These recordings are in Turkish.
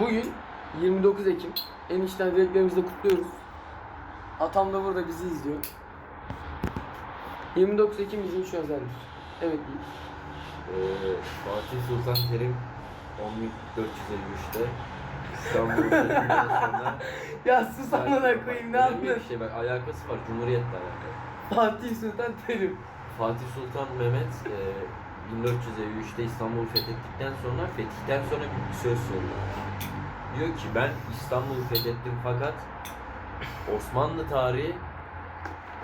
Bugün 29 Ekim. Enişten dileklerimizi de kutluyoruz. Atam da burada bizi izliyor. 29 Ekim bizim için özeldir. Evet Yiğit. Ee, Fatih Sultan Terim 10453'te İstanbul fethinden sonra Ya sus amına koyayım ne Önemli anladın? bir şey bak alakası var Cumhuriyet'le alakalı. Fatih Sultan Terim. Fatih Sultan Mehmet e, 1453'te İstanbul'u fethettikten sonra fetihten sonra bir söz söylüyor. Diyor ki ben İstanbul'u fethettim fakat Osmanlı tarihi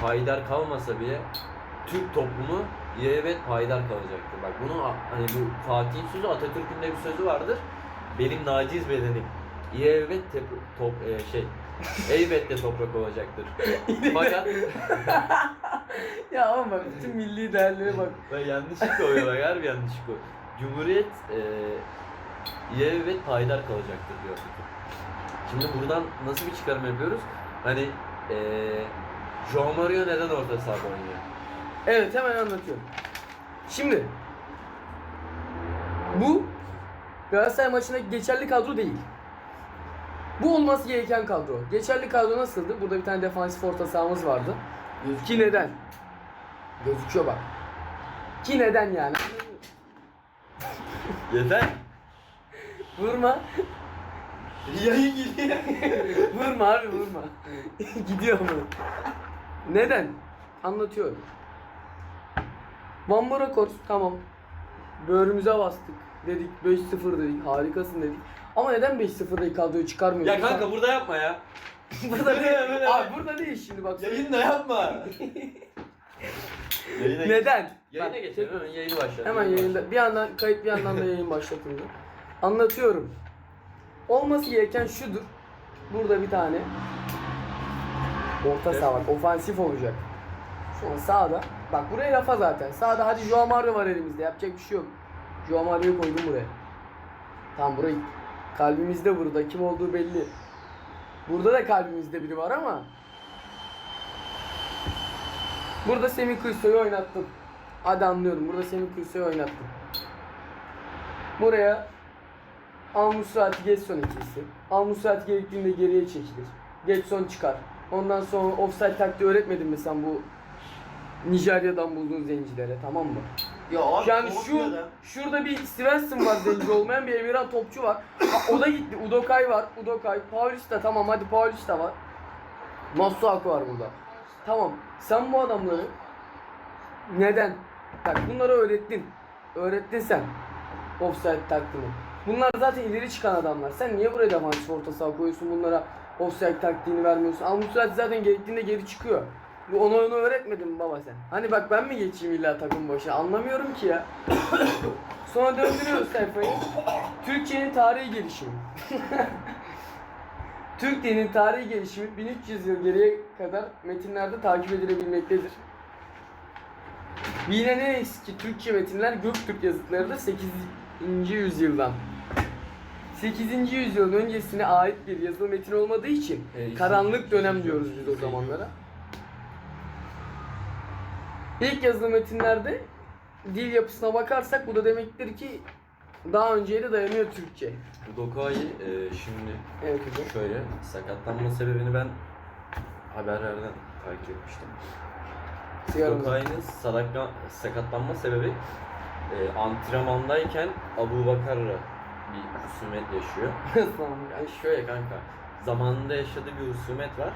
payidar kalmasa bile Türk toplumu evet payidar kalacaktır. Bak bunu hani bu Fatih'in sözü Atatürk'ün de bir sözü vardır. Benim naciz bedenim evet top e, şey elbette toprak olacaktır. Fakat Ya ama bak bütün milli değerlere bak. Ben yanlışlıkla bak harbi yanlışlıkla. Cumhuriyet e, evet payidar kalacaktır diyor. Şimdi buradan nasıl bir çıkarım yapıyoruz? Hani e, Joao Mario neden orta sahada oynuyor? Evet hemen anlatıyorum. Şimdi bu Galatasaray maçındaki geçerli kadro değil. Bu olması gereken kadro. Geçerli kadro nasıldı? Burada bir tane defansif orta sahamız vardı. Ki neden? Gözüküyor bak. Ki neden yani? Yeter. Vurma. Yayın gidiyor. vurma abi vurma. Gidiyor mu? Neden? Anlatıyorum. Bambara Kors tamam. Böğrümüze bastık. Dedik 5-0 dedik. Harikasın dedik. Ama neden 5-0'da kadroyu çıkarmıyorsun? ya kanka burada yapma ya. burada değil. Abi burada değil şimdi bak. Yayında yapma. Yayına Neden? Yayına geçelim hemen yayını başlat. Hemen yayında bir yandan kayıt bir yandan da yayın başlatıldı. Anlatıyorum. Olması gereken şudur. Burada bir tane orta saha bak ofansif olacak. An sağda. Bak buraya lafa zaten. Sağda hadi Joao Mario var elimizde. Yapacak bir şey yok. Joao Mario'yu koydum buraya. Tamam burayı kalbimizde burada. Kim olduğu belli. Burada da kalbimizde biri var ama Burada Semih Kırsoy'u oynattım. Hadi anlıyorum. Burada Semih Kırsoy'u oynattım. Buraya Almusrati Getson ikilisi. Almusrati gerektiğinde geriye çekilir. Getson çıkar. Ondan sonra offside taktiği öğretmedim mi sen bu Nijerya'dan bulduğun zencilere tamam mı? Ya abi Yani şu şurada bir Svensson var zenci olmayan bir Emirhan topçu var. Ha, o da gitti. Udokay var. Udokay. Paulista tamam hadi Paulista var. Masuaku var burada. Tamam. Sen bu adamları neden? Bak bunları öğrettin. Öğrettin sen. Offside taktiğini. Bunlar zaten ileri çıkan adamlar. Sen niye buraya defansif orta saha koyuyorsun bunlara offside taktiğini vermiyorsun? Al zaten gerektiğinde geri çıkıyor. Bu onu onu öğretmedin mi baba sen? Hani bak ben mi geçeyim illa takım başına? Anlamıyorum ki ya. Sonra döndürüyoruz sayfayı. Türkiye'nin tarihi gelişimi. Türkiye'nin tarihi gelişimi 1300 yıl geriye kadar metinlerde takip edilebilmektedir. Bilinen en eski Türkçe metinler Göktürk yazıtları da 8. yüzyıldan. 8. yüzyılın öncesine ait bir yazılı metin olmadığı için E, karanlık dönem diyoruz biz o zamanlara. İlk yazılı metinlerde dil yapısına bakarsak bu da demektir ki daha önceye de dayanıyor Türkçe. Doka'yı e, şimdi Evet hocam. şöyle sakatlanma sebebini ben haberlerden takip etmiştim. Sigaramız. Sadaka, sakatlanma sebebi e, antrenmandayken Abu Bakar'la bir husumet yaşıyor. Yani şöyle kanka, zamanında yaşadığı bir husumet var.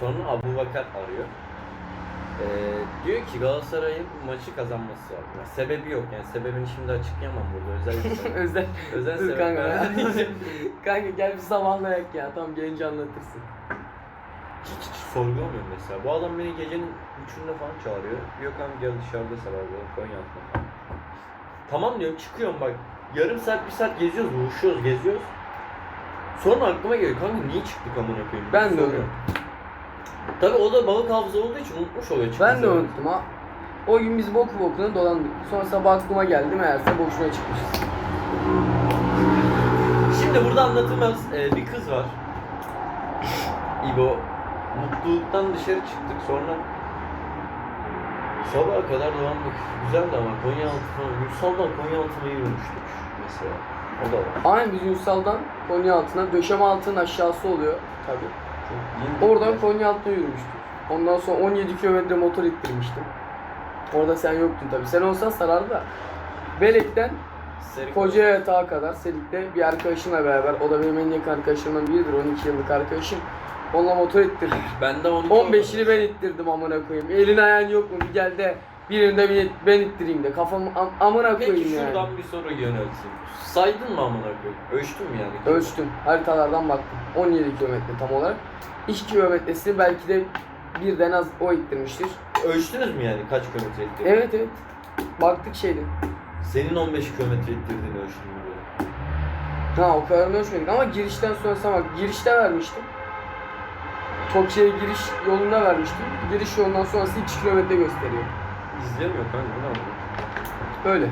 Sonra Abu Bakar arıyor. E, diyor ki Galatasaray'ın maçı kazanması lazım. Yani sebebi yok yani sebebini şimdi açıklayamam burada özel. Özel. özel Dur sebep. kanka. var. kanka gel bir sabahlayak ya. Tam gelince anlatırsın. hiç, hiç sorgulamıyorum mesela. Bu adam beni gecenin üçünde falan çağırıyor. Yok abi gel dışarıda sabahlayalım Konya'da falan. Tamam diyorum çıkıyorum bak. Yarım saat bir saat geziyoruz, buluşuyoruz, geziyoruz. Sonra aklıma geliyor kanka niye çıktık amına koyayım? Ben de Soruyorum. Tabii o da balık hafıza olduğu için unutmuş oluyor Ben de unuttum ha. O gün biz boku bokuna dolandık. Sonra sabah aklıma geldi meğerse boşuna çıkmışız. Şimdi burada anlatılmaz e, bir kız var. İbo. Mutluluktan dışarı çıktık sonra sabaha kadar dolandık. Güzeldi ama Konyaaltı falan. Gülsal'dan Konyaaltı'na yürümüştük mesela. O da var. Aynen biz Ünsal'dan Konya altına, döşeme altının aşağısı oluyor tabi. Oradan Konya altına yürümüştüm. Ondan sonra 17 kilometre motor ittirmiştim. Orada sen yoktun tabi. Sen olsan sarardı da. Belek'ten Koca Yatağa kadar Selik'te bir arkadaşımla beraber. O da benim en yakın arkadaşlarımdan biridir. 12 yıllık arkadaşım. Onunla motor ittirdik. Ben de 12 15'ini ben ittirdim amına koyayım. Elin ayağın yok mu? Bir gel de birinde bir ben ittireyim de. Kafam am- amına Peki koyayım yani. şuradan bir soru yöneltsin. Saydın mı amına koyayım? Ölçtün mü yani? Ölçtüm. Haritalardan baktım. 17 kilometre tam olarak. 2 kilometresini belki de birden az o ittirmiştir. Ölçtünüz mü yani kaç kilometre ittirdin? Evet evet. Baktık şeydi. Senin 15 kilometre ittirdiğini ölçtün mü böyle? Ha o kadarını ölçmedik ama girişten sonrasına bak. Girişte vermiştim. Tokyo'ya giriş yolunda vermiştim. Giriş yolundan sonrası 2 kilometre gösteriyor. İzleyemiyor kanka ne amına? Öyle.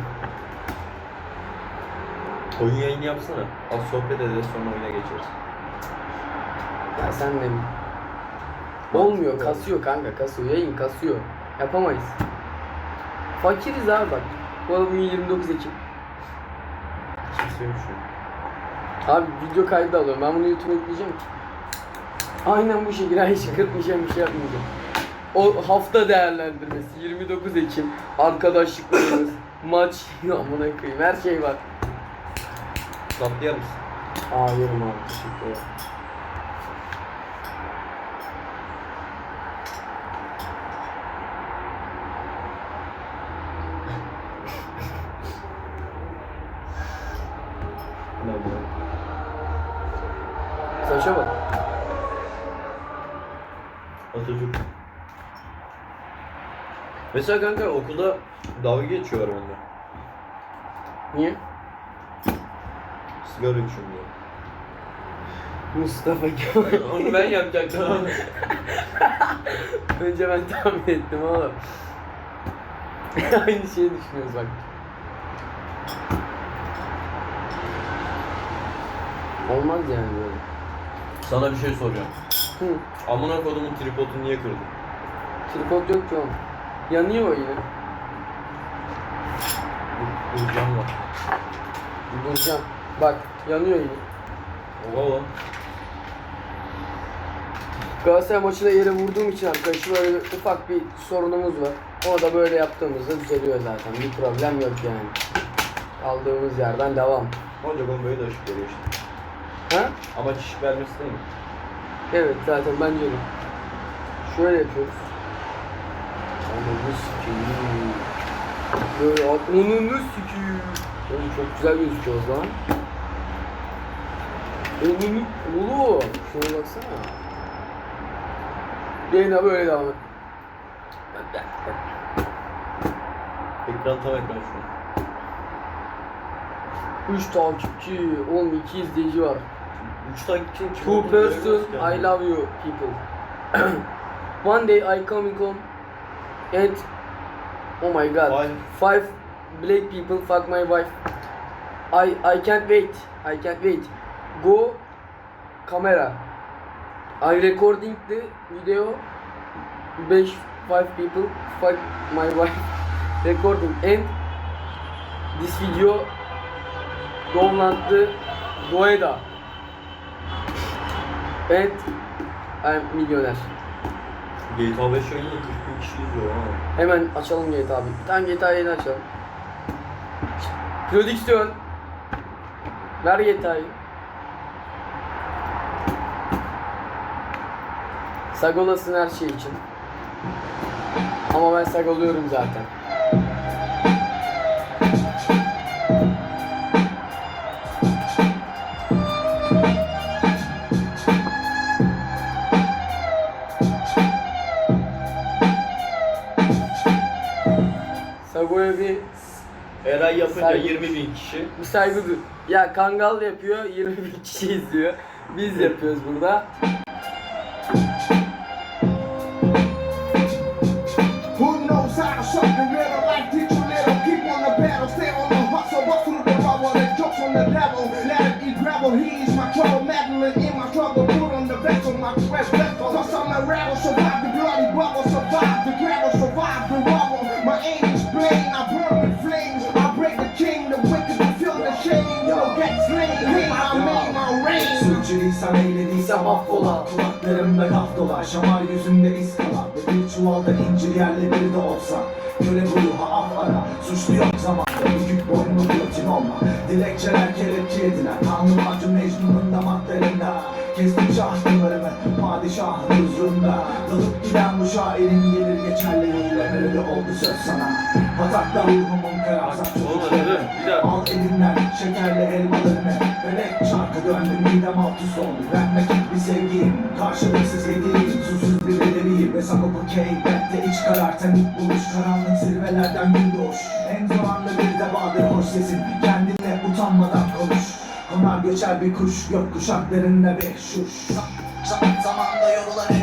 Oyun yayını yapsana. Az sohbet ederiz sonra oyuna geçeriz. Ya sen de? Olmuyor, kasıyor kanka, kasıyor. Yayın kasıyor. Yapamayız. Fakiriz abi bak. Bu arada bugün 29 Ekim. Kimse yok şu an. Abi video kaydı alıyorum. Ben bunu YouTube'a yükleyeceğim ki. Aynen bu şekilde hiç kırpmayacağım bir şey yapmayacağım. O hafta değerlendirmesi 29 Ekim arkadaşlıklarımız maç amına koyayım her şey var. Tatlı yer misin? Aa yerim abi teşekkür ederim. Saça bak. Atatürk. Mesela kanka okulda dalga geçiyorlar bende. Niye? Sigara içiyorum diyor. Mustafa Kemal. Onu ben yapacaktım. Önce ben tahmin ettim oğlum. Aynı şeyi düşünüyoruz bak. Olmaz yani böyle. Sana bir şey soracağım. Hı. Amına kodumun tripodunu niye kırdın? Tripod yok ki oğlum. Yanıyor yine. Vuracağım var. Vuracağım. Bak yanıyor yine. Oha lan. Galatasaray maçında yere vurduğum için arkadaşım böyle bir ufak bir sorunumuz var. O da böyle yaptığımızda düzeliyor zaten. Bir problem yok yani. Aldığımız yerden devam. Ancak onun böyle de ışık veriyor işte. Ha? Amaç ışık vermesi değil mi? Evet zaten bence de. Şöyle yapıyoruz. Ananı sikiyim. Böyle at- Ananı sikiyim. Oğlum çok güzel gözüküyoruz lan. Ananı... Oğlum. Şuna baksana. Yayına böyle devam et. Ekran tam ekran şu an. 3 takipçi, oğlum 2 izleyici var. Üç takipçinin kim Two person, I love you people. One day I coming home and oh my god, Five. five black people fuck my wife. I I can't wait. I can't wait. Go camera. I recording the video. Beş five people fuck my wife. Recording and this video downloaded Goeda. And I'm milyoner. GTA 5 oyunu 40 bin kişi izliyor ama. Hemen açalım GTA abi. Bir tane GTA yeni açalım. Prodüksiyon. Ver GTA'yı. Sagolasın her şey için. Ama ben sagoluyorum zaten. Yapınca Saygı. 20 bin kişi. Saygı duy. Ya Kangal yapıyor, 20 bin kişi izliyor. Biz yapıyoruz burada. Sürçülisan eylediyse mahvola. Kulaklarımda kaf dolar Şamar yüzümde Ve bir çuvalda incir yerle bir de olsa. Köle bu ruha af ara. Suçlu yok zamanda Bükük boynunu giyotin olma. Dilekçeler kelepçe ediler Tanrı Macun Mecnun'un damaklarında Kestim şahtılarımı Padişahın huzurunda. Dalıp giden bu şairin gelir geçerleriyle Nerede oldu söz sana? Batakta ruhumun kararsak. Al Bebek çarkı döndü oldu Vermek bir sevgiyim Karşılıksız hediyeyim Susuz bir bedeliyim Ve sakopu keybette iç karartan ilk buluş Karanlık zirvelerden gün doğuş En anda bir de vardır hoş sesin. Kendine utanmadan konuş. Konar göçer bir kuş Gök kuşaklarında bir şuş. Zaman zamanda yorulan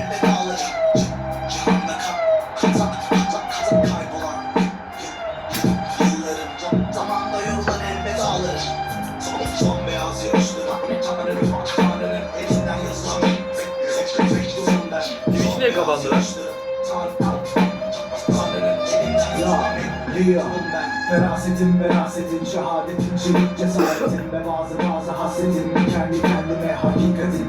kapandı mektubum ben Ferasetin, verasetin, şehadetin, çelik cesaretin Ve bazı bazı hasretin, kendi kendime hakikatin